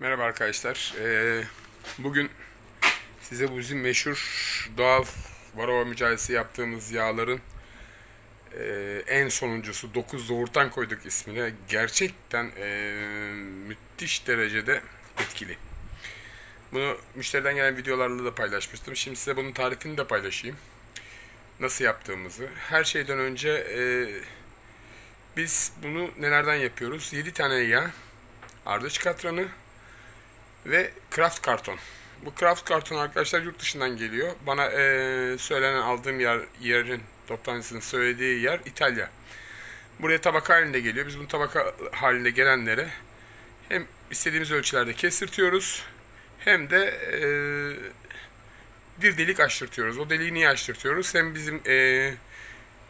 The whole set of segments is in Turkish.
Merhaba arkadaşlar. Ee, bugün size bu bizim meşhur doğal varroa mücadelesi yaptığımız yağların e, en sonuncusu 9 doğurtan koyduk ismine. Gerçekten e, müthiş derecede etkili. Bunu müşteriden gelen videolarla da paylaşmıştım. Şimdi size bunun tarifini de paylaşayım. Nasıl yaptığımızı. Her şeyden önce e, biz bunu nelerden yapıyoruz? 7 tane yağ, ardıç katranı, ve Kraft karton. Bu Kraft karton arkadaşlar yurt dışından geliyor. Bana eee, söylenen aldığım yer yerin toptancısının söylediği yer İtalya. Buraya tabaka halinde geliyor. Biz bunu tabaka halinde gelenlere hem istediğimiz ölçülerde kestirtiyoruz hem de eee, bir delik açtırtıyoruz. O deliği niye açtırtıyoruz? Hem bizim eee,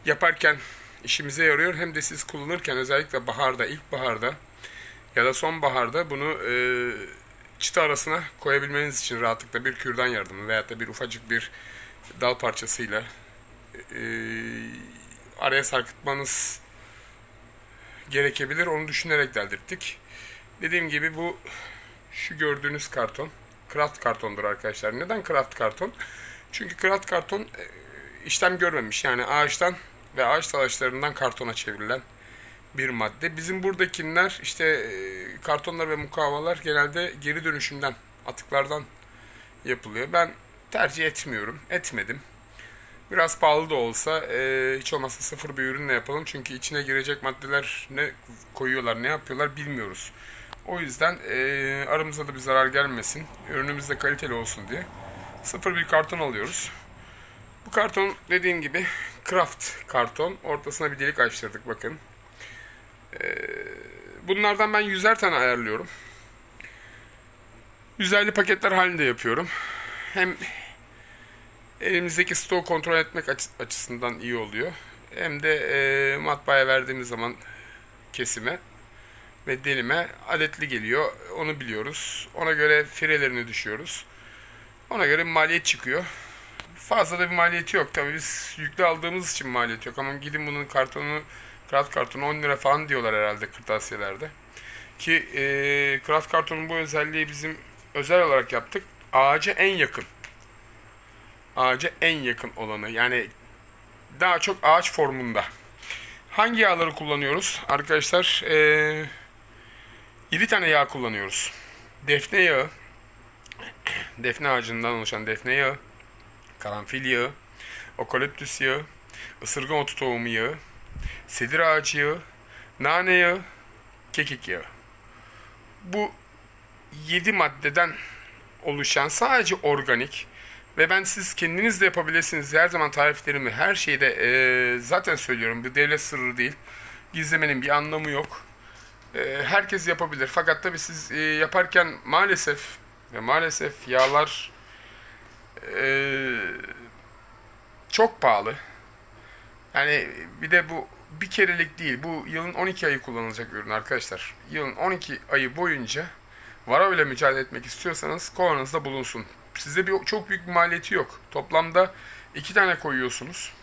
yaparken işimize yarıyor hem de siz kullanırken özellikle baharda, ilkbaharda ya da sonbaharda bunu eee çıta arasına koyabilmeniz için rahatlıkla bir kürdan yardımı veyahut da bir ufacık bir dal parçasıyla e, araya sarkıtmanız gerekebilir. Onu düşünerek deldirttik. Dediğim gibi bu şu gördüğünüz karton kraft kartondur arkadaşlar. Neden kraft karton? Çünkü kraft karton e, işlem görmemiş. Yani ağaçtan ve ağaç talaşlarından kartona çevrilen bir madde. Bizim buradakiler işte e, kartonlar ve mukavvalar genelde geri dönüşümden, atıklardan yapılıyor. Ben tercih etmiyorum, etmedim. Biraz pahalı da olsa e, hiç olmazsa sıfır bir ürünle yapalım. Çünkü içine girecek maddeler ne koyuyorlar, ne yapıyorlar bilmiyoruz. O yüzden e, aramıza da bir zarar gelmesin, ürünümüz de kaliteli olsun diye sıfır bir karton alıyoruz. Bu karton dediğim gibi kraft karton. Ortasına bir delik açtırdık bakın. Bunlardan ben yüzer tane ayarlıyorum. Yüzerli paketler halinde yapıyorum. Hem elimizdeki stoğu kontrol etmek açı- açısından iyi oluyor. Hem de e, matbaaya verdiğimiz zaman kesime ve delime adetli geliyor. Onu biliyoruz. Ona göre firelerini düşüyoruz. Ona göre maliyet çıkıyor. Fazla da bir maliyeti yok. Tabii biz yüklü aldığımız için maliyet yok. Ama gidin bunun kartonunu, kraft kartonu 10 lira falan diyorlar herhalde kırtasiyelerde. Ki e, kraft kartonun bu özelliği bizim özel olarak yaptık. Ağaca en yakın. Ağaca en yakın olanı. Yani daha çok ağaç formunda. Hangi yağları kullanıyoruz? Arkadaşlar e, 7 tane yağ kullanıyoruz. Defne yağı, defne ağacından oluşan defne yağı, karanfil yağı, okaliptüs yağı, ısırgan otu tohumu yağı, sedir ağacı yağı, nane yağı, kekik yağı. Bu 7 maddeden oluşan sadece organik ve ben siz kendiniz de yapabilirsiniz. Her zaman tariflerimi her şeyde eee, zaten söylüyorum. Bu devlet sırrı değil. Gizlemenin bir anlamı yok. Eee, herkes yapabilir. Fakat tabii siz eee, yaparken maalesef ve maalesef yağlar eee, çok pahalı. Yani bir de bu bir kerelik değil. Bu yılın 12 ayı kullanılacak ürün arkadaşlar. Yılın 12 ayı boyunca vara ile mücadele etmek istiyorsanız kovanızda bulunsun. Size bir, çok büyük bir maliyeti yok. Toplamda 2 tane koyuyorsunuz.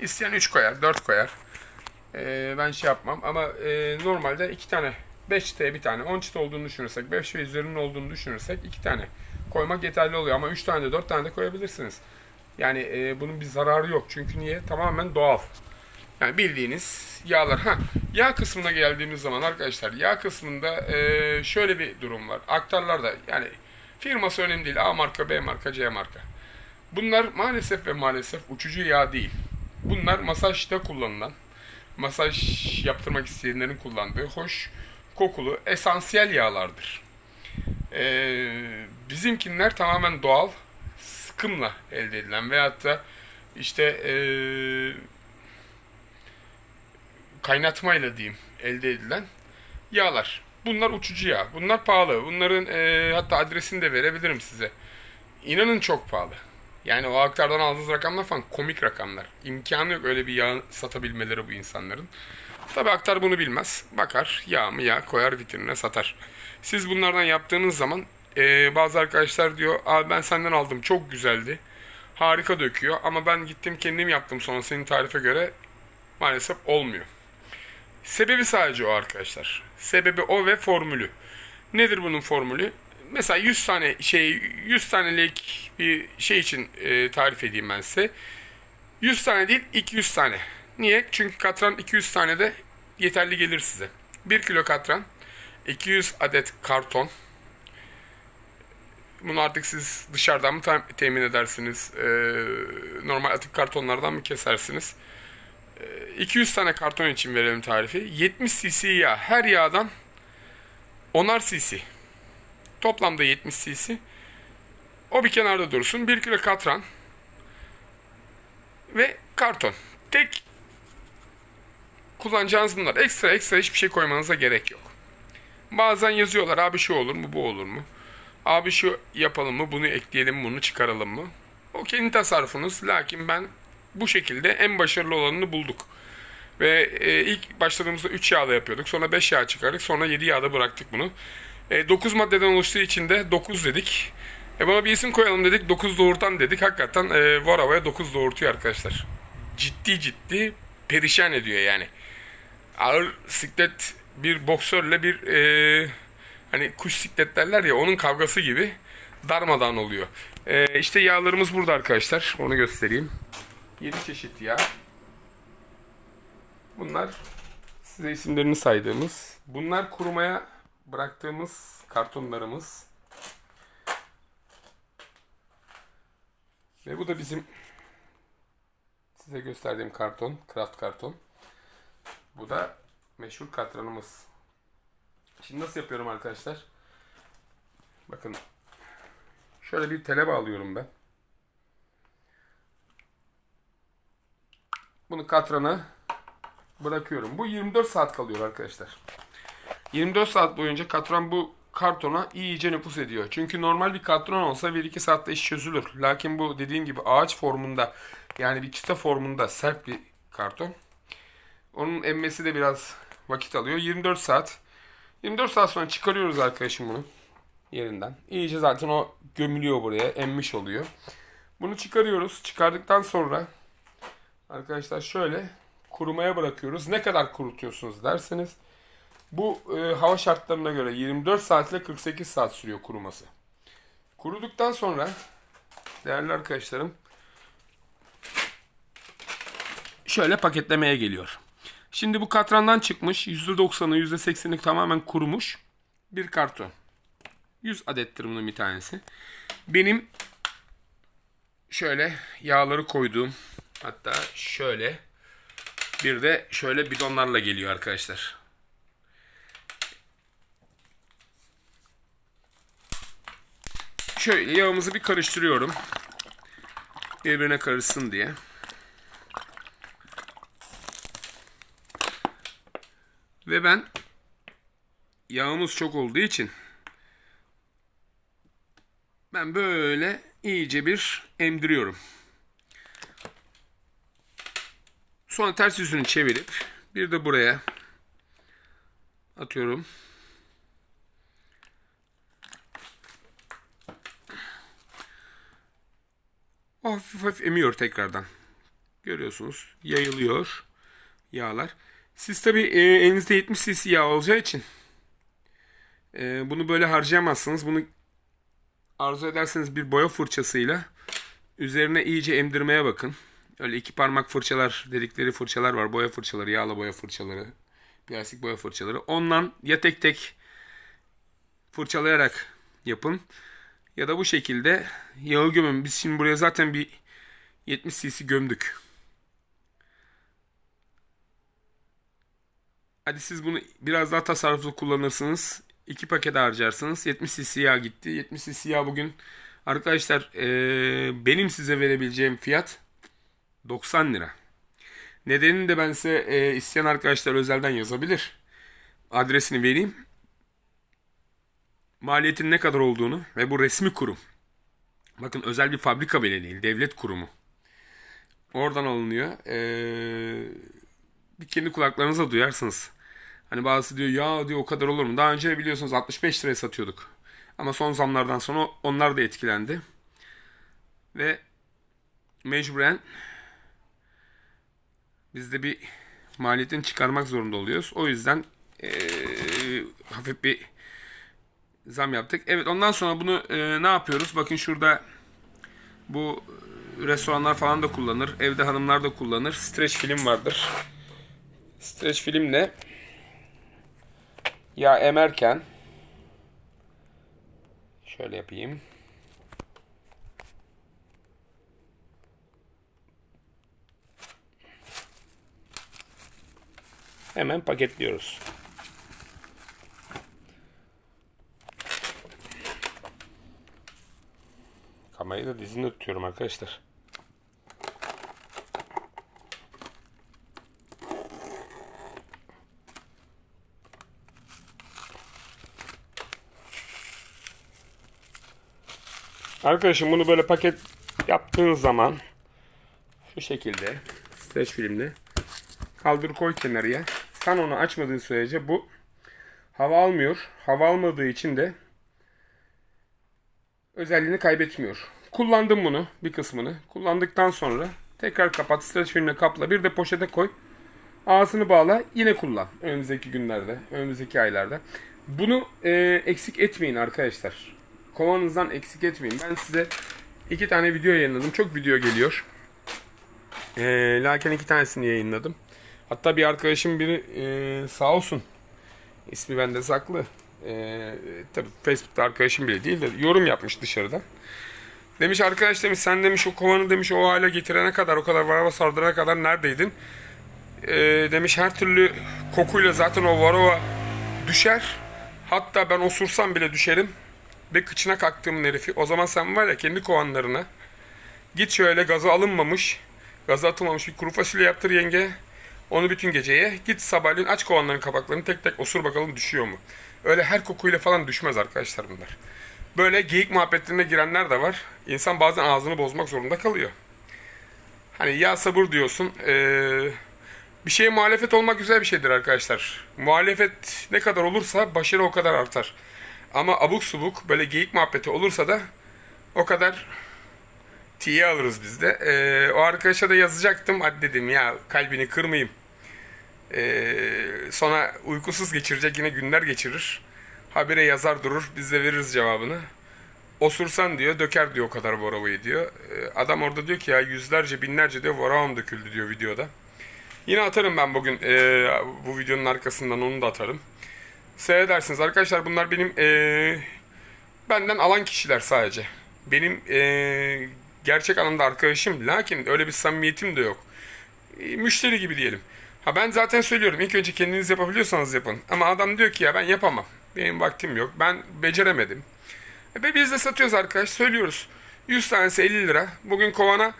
İsteyen 3 koyar, 4 koyar. Ee, ben şey yapmam ama e, normalde 2 tane 5 çıtaya bir tane 10 çıta olduğunu düşünürsek 5 ve üzerinin olduğunu düşünürsek 2 tane koymak yeterli oluyor ama 3 tane de 4 tane de koyabilirsiniz. Yani e, bunun bir zararı yok. Çünkü niye? Tamamen doğal. Yani bildiğiniz yağlar. Ha, yağ kısmına geldiğimiz zaman arkadaşlar yağ kısmında e, şöyle bir durum var. Aktarlarda yani firması önemli değil. A marka, B marka, C marka. Bunlar maalesef ve maalesef uçucu yağ değil. Bunlar masajda kullanılan, masaj yaptırmak isteyenlerin kullandığı hoş kokulu esansiyel yağlardır. Ee, bizimkinler tamamen doğal sıkımla elde edilen veyahut da işte ee, kaynatmayla diyeyim elde edilen yağlar. Bunlar uçucu yağ. Bunlar pahalı. Bunların ee, hatta adresini de verebilirim size. İnanın çok pahalı. Yani o aktardan aldığınız rakamlar falan komik rakamlar. İmkanı yok öyle bir yağ satabilmeleri bu insanların. Tabi aktar bunu bilmez. Bakar yağ mı yağ koyar vitrinine satar. Siz bunlardan yaptığınız zaman ee, bazı arkadaşlar diyor abi ben senden aldım çok güzeldi. Harika döküyor ama ben gittim kendim yaptım sonra senin tarife göre maalesef olmuyor. Sebebi sadece o arkadaşlar. Sebebi o ve formülü. Nedir bunun formülü? Mesela 100 tane şey 100 tanelik bir şey için e, tarif edeyim ben size. 100 tane değil 200 tane. Niye? Çünkü katran 200 tane de yeterli gelir size. 1 kilo katran, 200 adet karton. Bunu artık siz dışarıdan mı temin edersiniz? e, normal atık kartonlardan mı kesersiniz? 200 tane karton için verelim tarifi. 70 cc yağ. Her yağdan 10'ar cc. Toplamda 70 cc. O bir kenarda dursun. 1 kilo katran ve karton. Tek kullanacağınız bunlar. Ekstra ekstra hiçbir şey koymanıza gerek yok. Bazen yazıyorlar abi şu olur mu bu olur mu? Abi şu yapalım mı bunu ekleyelim bunu çıkaralım mı? O kendi tasarrufunuz. Lakin ben bu şekilde en başarılı olanını bulduk. Ve e, ilk başladığımızda 3 yağda yapıyorduk. Sonra 5 yağ çıkardık. Sonra 7 yağda bıraktık bunu. E, 9 maddeden oluştuğu için de 9 dedik. E buna bir isim koyalım dedik. 9 doğurtan dedik. Hakikaten e, var havaya 9 doğurtuyor arkadaşlar. Ciddi ciddi perişan ediyor yani. Ağır siklet bir boksörle bir e, hani kuş siklet derler ya onun kavgası gibi darmadan oluyor. E, işte yağlarımız burada arkadaşlar. Onu göstereyim. 7 çeşit yağ. Bunlar size isimlerini saydığımız. Bunlar kurumaya bıraktığımız kartonlarımız. Ve bu da bizim size gösterdiğim karton, kraft karton. Bu da meşhur katranımız. Şimdi nasıl yapıyorum arkadaşlar? Bakın şöyle bir tele bağlıyorum ben. Bunu katrana bırakıyorum. Bu 24 saat kalıyor arkadaşlar. 24 saat boyunca katran bu kartona iyice nüfus ediyor. Çünkü normal bir katran olsa 1-2 saatte iş çözülür. Lakin bu dediğim gibi ağaç formunda yani bir çıta formunda sert bir karton. Onun emmesi de biraz vakit alıyor. 24 saat. 24 saat sonra çıkarıyoruz arkadaşım bunu yerinden. İyice zaten o gömülüyor buraya. Emmiş oluyor. Bunu çıkarıyoruz. Çıkardıktan sonra arkadaşlar şöyle kurumaya bırakıyoruz. Ne kadar kurutuyorsunuz derseniz bu e, hava şartlarına göre 24 saat ile 48 saat sürüyor kuruması. Kuruduktan sonra değerli arkadaşlarım şöyle paketlemeye geliyor. Şimdi bu katrandan çıkmış %90'ı %80'i tamamen kurumuş bir karton. 100 adettir bunun bir tanesi. Benim şöyle yağları koyduğum hatta şöyle bir de şöyle bidonlarla geliyor arkadaşlar. Şöyle yağımızı bir karıştırıyorum. Birbirine karışsın diye. Ve ben yağımız çok olduğu için ben böyle iyice bir emdiriyorum. Sonra ters yüzünü çevirip bir de buraya atıyorum. O hafif hafif emiyor tekrardan. Görüyorsunuz yayılıyor yağlar. Siz tabi e, elinizde 70 cc yağ olacağı için e, bunu böyle harcayamazsınız. Bunu arzu ederseniz bir boya fırçasıyla üzerine iyice emdirmeye bakın. Öyle iki parmak fırçalar dedikleri fırçalar var. Boya fırçaları, yağla boya fırçaları, plastik boya fırçaları. Ondan ya tek tek fırçalayarak yapın ya da bu şekilde yağı gömün. Biz şimdi buraya zaten bir 70 cc gömdük. Hadi siz bunu biraz daha tasarruflu kullanırsınız. İki paket harcarsınız. 70 cc yağ gitti. 70 cc yağ bugün arkadaşlar eee, benim size verebileceğim fiyat 90 lira. Nedenini de ben size eee, isteyen arkadaşlar özelden yazabilir. Adresini vereyim. Maliyetin ne kadar olduğunu ve bu resmi kurum. Bakın özel bir fabrika bile değil. Devlet kurumu. Oradan alınıyor. Eee bir kendi kulaklarınızla duyarsınız. Hani bazısı diyor ya diyor o kadar olur mu? Daha önce biliyorsunuz 65 liraya satıyorduk. Ama son zamlardan sonra onlar da etkilendi. Ve mecburen biz de bir maliyetini çıkarmak zorunda oluyoruz. O yüzden eee, hafif bir zam yaptık. Evet ondan sonra bunu e, ne yapıyoruz? Bakın şurada bu restoranlar falan da kullanır. Evde hanımlar da kullanır. Streç film vardır. Streç filmle yağ emerken şöyle yapayım. Hemen paketliyoruz. Kamerayı da dizinde tutuyorum arkadaşlar. Arkadaşım bunu böyle paket yaptığın zaman şu şekilde streç filmle kaldır koy kenarıya. Sen onu açmadığın sürece bu hava almıyor. Hava almadığı için de özelliğini kaybetmiyor. Kullandım bunu bir kısmını. Kullandıktan sonra tekrar kapat streç filmle kapla bir de poşete koy. Ağzını bağla yine kullan önümüzdeki günlerde, önümüzdeki aylarda. Bunu e, eksik etmeyin arkadaşlar. Kovanızdan eksik etmeyin. Ben size iki tane video yayınladım. Çok video geliyor. E, lakin iki tanesini yayınladım. Hatta bir arkadaşım biri e, sağ olsun. İsmi bende saklı. E, tabii Facebook'ta arkadaşım bile değil de yorum yapmış dışarıda. Demiş arkadaş demiş sen demiş o kovanı demiş o hale getirene kadar o kadar varava sardırana kadar neredeydin? E, demiş her türlü kokuyla zaten o varava düşer. Hatta ben osursam bile düşerim. Ve kıçına kalktığım herifi. O zaman sen var ya kendi kovanlarına git şöyle gazı alınmamış, gazı atılmamış bir kuru fasulye yaptır yenge. Onu bütün geceye git sabahleyin aç kovanların kapaklarını tek tek osur bakalım düşüyor mu? Öyle her kokuyla falan düşmez arkadaşlar bunlar. Böyle geyik muhabbetlerine girenler de var. İnsan bazen ağzını bozmak zorunda kalıyor. Hani ya sabır diyorsun. Ee, bir şeye muhalefet olmak güzel bir şeydir arkadaşlar. Muhalefet ne kadar olursa başarı o kadar artar. Ama abuk subuk böyle geyik muhabbeti olursa da o kadar tiye alırız biz de. Ee, o arkadaşa da yazacaktım. Hadi dedim ya kalbini kırmayayım. Ee, sonra uykusuz geçirecek yine günler geçirir. Habire yazar durur. Biz de veririz cevabını. Osursan diyor döker diyor o kadar voravayı diyor. Ee, adam orada diyor ki ya yüzlerce binlerce diyor voravam döküldü diyor videoda. Yine atarım ben bugün ee, bu videonun arkasından onu da atarım. Seyredersiniz arkadaşlar bunlar benim ee, benden alan kişiler sadece. Benim ee, gerçek anlamda arkadaşım lakin öyle bir samimiyetim de yok. E, müşteri gibi diyelim. Ha ben zaten söylüyorum ilk önce kendiniz yapabiliyorsanız yapın. Ama adam diyor ki ya ben yapamam. Benim vaktim yok. Ben beceremedim. E, ve biz de satıyoruz arkadaş söylüyoruz. 100 tanesi 50 lira. Bugün kovana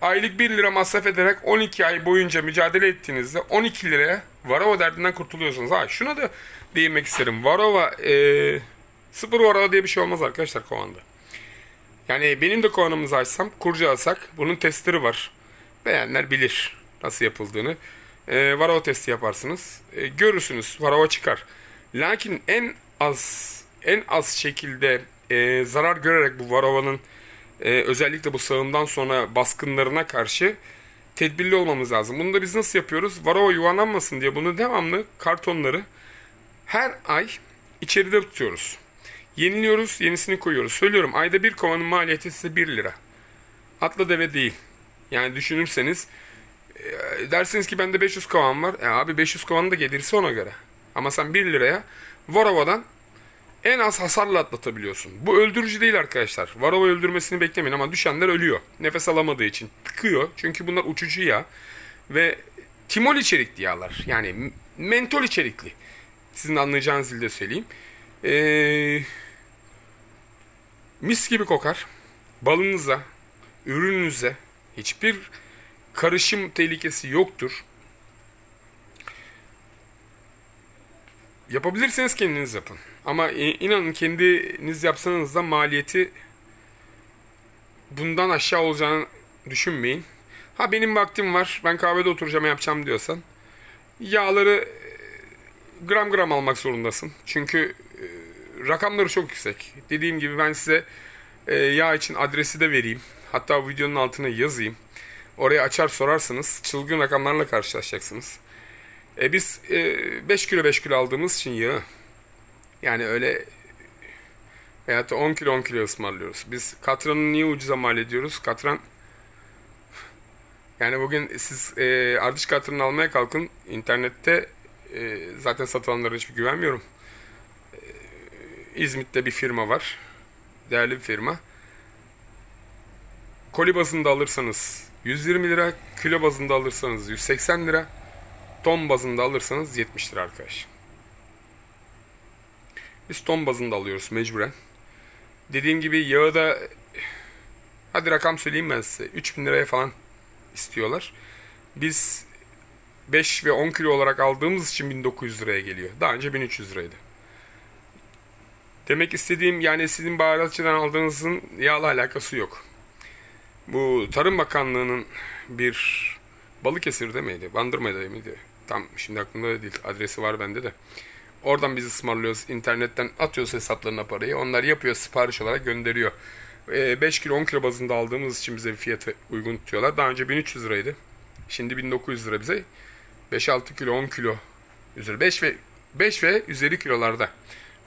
aylık 1 lira masraf ederek 12 ay boyunca mücadele ettiğinizde 12 liraya Varova derdinden kurtuluyorsunuz. Ha şuna da değinmek isterim. Varova e, sıfır Varova diye bir şey olmaz arkadaşlar kovanda. Yani benim de kovanımızı açsam, kurcalasak bunun testleri var. Beğenler bilir nasıl yapıldığını. E, varava testi yaparsınız. E, görürsünüz varava çıkar. Lakin en az en az şekilde e, zarar görerek bu varavanın e, özellikle bu sağımdan sonra baskınlarına karşı tedbirli olmamız lazım. Bunu da biz nasıl yapıyoruz? Varava yuvarlanmasın diye bunu devamlı kartonları her ay içeride tutuyoruz. Yeniliyoruz, yenisini koyuyoruz. Söylüyorum ayda bir kovanın maliyeti size 1 lira. Atla deve değil. Yani düşünürseniz e, dersiniz ki bende 500 kovan var. E abi 500 kovanın da gelirse ona göre. Ama sen 1 liraya Varova'dan en az hasarla atlatabiliyorsun. Bu öldürücü değil arkadaşlar. Varova öldürmesini beklemeyin ama düşenler ölüyor. Nefes alamadığı için. Tıkıyor. Çünkü bunlar uçucu yağ. Ve timol içerikli yağlar. Yani mentol içerikli. Sizin anlayacağınız dilde söyleyeyim. Eee mis gibi kokar. Balınıza, ürününüze hiçbir karışım tehlikesi yoktur. Yapabilirseniz kendiniz yapın. Ama inanın kendiniz yapsanız da maliyeti bundan aşağı olacağını düşünmeyin. Ha benim vaktim var. Ben kahvede oturacağım yapacağım diyorsan yağları gram gram almak zorundasın. Çünkü rakamları çok yüksek. Dediğim gibi ben size e, yağ için adresi de vereyim. Hatta videonun altına yazayım. Oraya açar sorarsınız. Çılgın rakamlarla karşılaşacaksınız. E, biz e, 5 kilo 5 kilo aldığımız için yağı yani öyle Veyahut da 10 kilo 10 kilo ısmarlıyoruz. Biz katranı niye ucuza mal ediyoruz? Katran yani bugün siz e, ardış katranı almaya kalkın internette e, zaten satılanlara hiçbir güvenmiyorum. E, İzmit'te bir firma var. Değerli bir firma. Koli bazında alırsanız 120 lira, kilo bazında alırsanız 180 lira, ton bazında alırsanız 70 lira arkadaş. Biz ton bazında alıyoruz mecburen. Dediğim gibi yağı da hadi rakam söyleyeyim ben size 3000 liraya falan istiyorlar. Biz 5 ve 10 kilo olarak aldığımız için 1900 liraya geliyor. Daha önce 1300 liraydı. Demek istediğim yani sizin baharatçıdan aldığınızın yağla alakası yok. Bu Tarım Bakanlığı'nın bir Balıkesir'de miydi? Bandırma'da mıydı? Tam şimdi aklımda değil. Adresi var bende de. Oradan biz ısmarlıyoruz. internetten atıyoruz hesaplarına parayı. Onlar yapıyor sipariş olarak gönderiyor. 5 kilo 10 kilo bazında aldığımız için bize bir fiyatı uygun tutuyorlar. Daha önce 1300 liraydı. Şimdi 1900 lira bize. 5-6 kilo 10 kilo üzeri 5 ve 5 ve üzeri kilolarda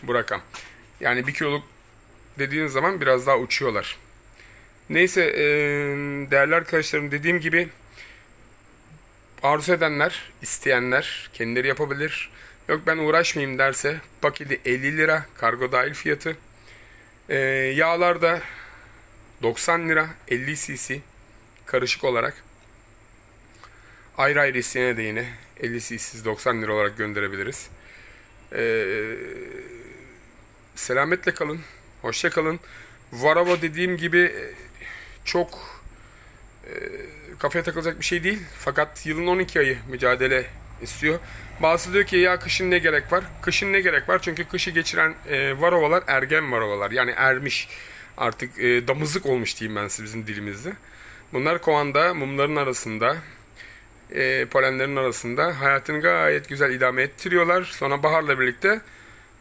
bu rakam. Yani 1 kiloluk dediğiniz zaman biraz daha uçuyorlar. Neyse değerli arkadaşlarım dediğim gibi arzu edenler, isteyenler kendileri yapabilir. Yok ben uğraşmayayım derse paketi 50 lira kargo dahil fiyatı. Eee yağlar da 90 lira 50 cc karışık olarak. Ayrı ayrı isteyene de yine 50 cc 90 lira olarak gönderebiliriz. Eee selametle kalın. Hoşça kalın. Varava dediğim gibi çok kafaya takılacak bir şey değil. Fakat yılın 12 ayı mücadele istiyor. Bazısı diyor ki ya kışın ne gerek var? Kışın ne gerek var? Çünkü kışı geçiren e, varovalar ergen varovalar. Yani ermiş. Artık e, damızlık olmuş diyeyim ben size bizim dilimizde. Bunlar kovanda mumların arasında e, polenlerin arasında hayatını gayet güzel idame ettiriyorlar. Sonra baharla birlikte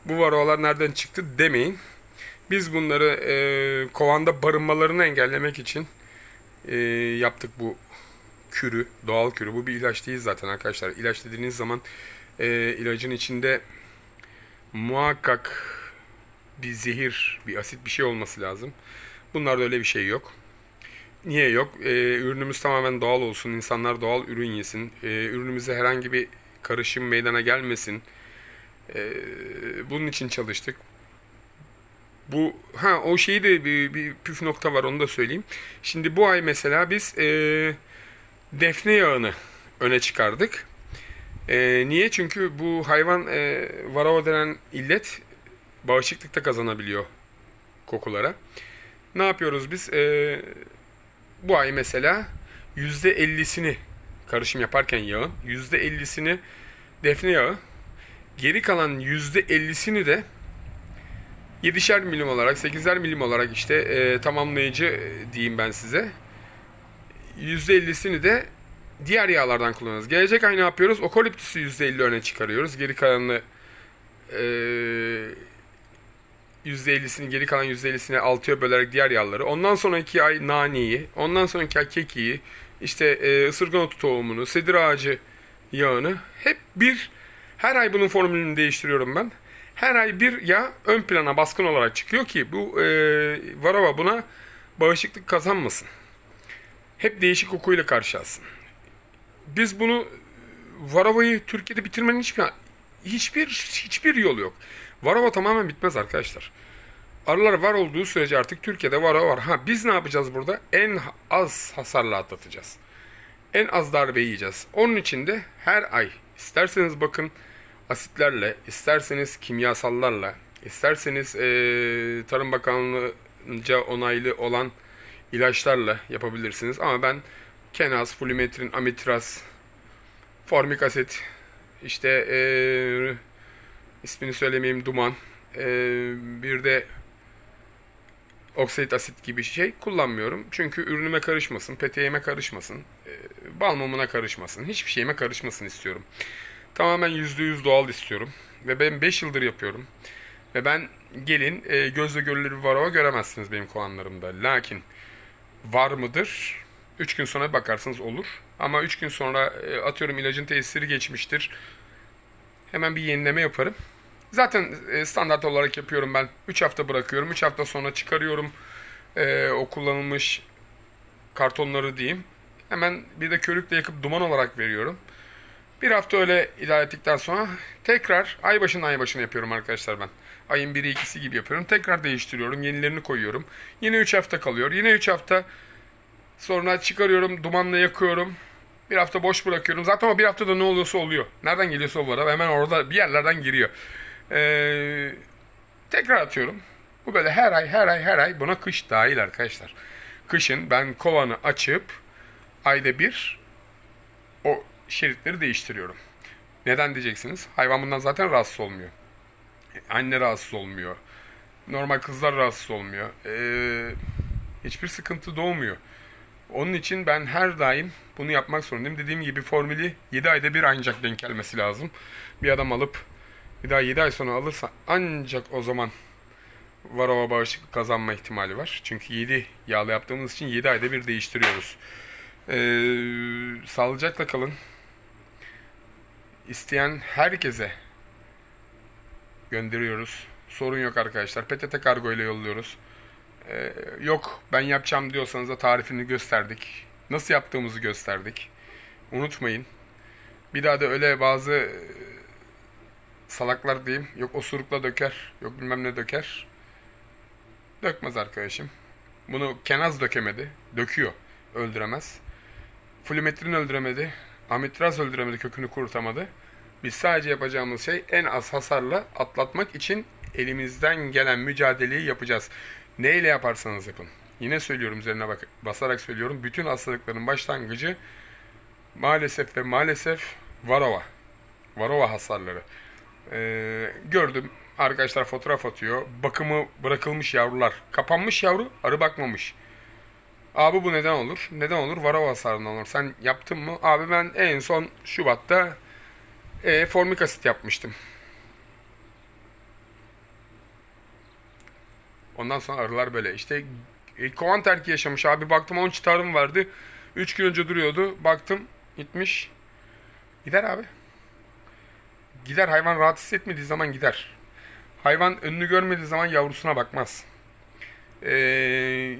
bu varovalar nereden çıktı demeyin. Biz bunları e, kovanda barınmalarını engellemek için e, yaptık bu kürü, doğal kürü. Bu bir ilaç değil zaten arkadaşlar. İlaç dediğiniz zaman e, ilacın içinde muhakkak bir zehir, bir asit bir şey olması lazım. Bunlarda öyle bir şey yok. Niye yok? E, ürünümüz tamamen doğal olsun, insanlar doğal ürün yesin. E, ürünümüze herhangi bir karışım meydana gelmesin. E, bunun için çalıştık. Bu ha o şeyi de bir, bir püf nokta var onu da söyleyeyim. Şimdi bu ay mesela biz e, defne yağını öne çıkardık. E, niye? Çünkü bu hayvan e, varava denen illet bağışıklıkta kazanabiliyor kokulara. Ne yapıyoruz biz? E, bu ay mesela %50'sini karışım yaparken yağın %50'sini defne yağı geri kalan %50'sini de 7'şer milim olarak, 8'er milim olarak işte e, tamamlayıcı e, diyeyim ben size. %50'sini de diğer yağlardan kullanıyoruz. Gelecek ay ne yapıyoruz? Okoliptüsü %50 öne çıkarıyoruz. Geri kalanını e, %50'sini, geri kalan %50'sini altıya bölerek diğer yağları. Ondan sonraki ay naneyi, ondan sonraki ay kekiği, işte e, ısırgan otu tohumunu, sedir ağacı yağını hep bir her ay bunun formülünü değiştiriyorum ben her ay bir yağ ön plana baskın olarak çıkıyor ki bu e, varava buna bağışıklık kazanmasın. Hep değişik kokuyla karşılasın. Biz bunu varavayı Türkiye'de bitirmenin hiçbir hiçbir hiçbir yolu yok. Varava tamamen bitmez arkadaşlar. Arılar var olduğu sürece artık Türkiye'de varava var. Ha biz ne yapacağız burada? En az hasarla atlatacağız. En az darbe yiyeceğiz. Onun için de her ay isterseniz bakın asitlerle, isterseniz kimyasallarla, isterseniz e, Tarım Bakanlığı'nca onaylı olan ilaçlarla yapabilirsiniz. Ama ben kenaz, fulimetrin, amitraz, formik asit, işte e, ismini söylemeyeyim duman, e, bir de oksit asit gibi şey kullanmıyorum. Çünkü ürünüme karışmasın, peteğime karışmasın, e, bal karışmasın, hiçbir şeyime karışmasın istiyorum. Tamamen %100 doğal istiyorum. Ve ben 5 yıldır yapıyorum. Ve ben gelin e, gözle görülür bir varava göremezsiniz benim kovanlarımda. Lakin var mıdır? 3 gün sonra bakarsınız olur. Ama 3 gün sonra e, atıyorum ilacın tesiri geçmiştir. Hemen bir yenileme yaparım. Zaten e, standart olarak yapıyorum ben. 3 hafta bırakıyorum. 3 hafta sonra çıkarıyorum e, o kullanılmış kartonları diyeyim. Hemen bir de körükle yakıp duman olarak veriyorum. Bir hafta öyle idare ettikten sonra tekrar ay başına ay başına yapıyorum arkadaşlar ben. Ayın 1'i 2'si gibi yapıyorum. Tekrar değiştiriyorum. Yenilerini koyuyorum. Yine 3 hafta kalıyor. Yine 3 hafta sonra çıkarıyorum. Dumanla yakıyorum. Bir hafta boş bırakıyorum. Zaten o bir haftada ne oluyorsa oluyor. Nereden geliyorsa o var. Hemen orada bir yerlerden giriyor. Ee, tekrar atıyorum. Bu böyle her ay her ay her ay buna kış dahil arkadaşlar. Kışın ben kovanı açıp ayda bir o şeritleri değiştiriyorum. Neden diyeceksiniz? Hayvan bundan zaten rahatsız olmuyor. Anne rahatsız olmuyor. Normal kızlar rahatsız olmuyor. Ee, hiçbir sıkıntı doğmuyor. Onun için ben her daim bunu yapmak zorundayım. Dediğim gibi formülü 7 ayda bir ancak denk gelmesi lazım. Bir adam alıp bir daha 7 ay sonra alırsa ancak o zaman varova bağışıklık kazanma ihtimali var. Çünkü 7 yağlı yaptığımız için 7 ayda bir değiştiriyoruz. Ee, sağlıcakla kalın. İsteyen herkese gönderiyoruz. Sorun yok arkadaşlar. PTT kargo ile yolluyoruz. Ee, yok ben yapacağım diyorsanız da tarifini gösterdik. Nasıl yaptığımızı gösterdik. Unutmayın. Bir daha da öyle bazı e, salaklar diyeyim. Yok osurukla döker. Yok bilmem ne döker. Dökmez arkadaşım. Bunu Kenaz dökemedi. Döküyor. Öldüremez. Flumetrin öldüremedi. Amitraz öldüremedi. Kökünü kurutamadı. Biz sadece yapacağımız şey en az hasarla atlatmak için elimizden gelen mücadeleyi yapacağız. Neyle yaparsanız yapın. Yine söylüyorum üzerine bak basarak söylüyorum. Bütün hastalıkların başlangıcı maalesef ve maalesef varova. Varova hasarları. Ee, gördüm arkadaşlar fotoğraf atıyor. Bakımı bırakılmış yavrular. Kapanmış yavru arı bakmamış. Abi bu neden olur? Neden olur? Varova hasarından olur. Sen yaptın mı? Abi ben en son Şubat'ta e, formik asit yapmıştım. Ondan sonra arılar böyle. İşte e, kovan terki yaşamış abi. Baktım 10 çıtarım vardı. 3 gün önce duruyordu. Baktım gitmiş. Gider abi. Gider hayvan rahat hissetmediği zaman gider. Hayvan önünü görmediği zaman yavrusuna bakmaz. Ee,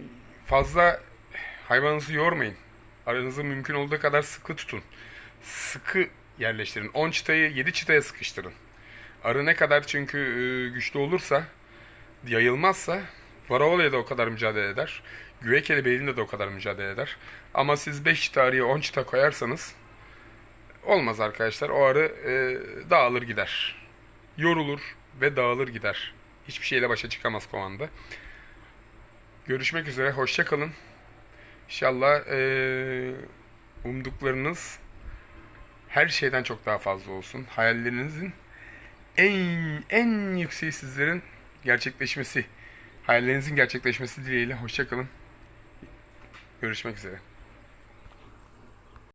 fazla hayvanınızı yormayın. Aranızı mümkün olduğu kadar sıkı tutun. Sıkı yerleştirin. 10 çıtayı 7 çıtaya sıkıştırın. Arı ne kadar çünkü e, güçlü olursa, yayılmazsa Varavola'ya da o kadar mücadele eder. Güve kelebeğinde de o kadar mücadele eder. Ama siz 5 çıta arıya 10 çıta koyarsanız olmaz arkadaşlar. O arı e, dağılır gider. Yorulur ve dağılır gider. Hiçbir şeyle başa çıkamaz kovanda. Görüşmek üzere. Hoşça kalın. İnşallah e, umduklarınız her şeyden çok daha fazla olsun. Hayallerinizin en en yükseği sizlerin gerçekleşmesi. Hayallerinizin gerçekleşmesi dileğiyle. Hoşça kalın. Görüşmek üzere.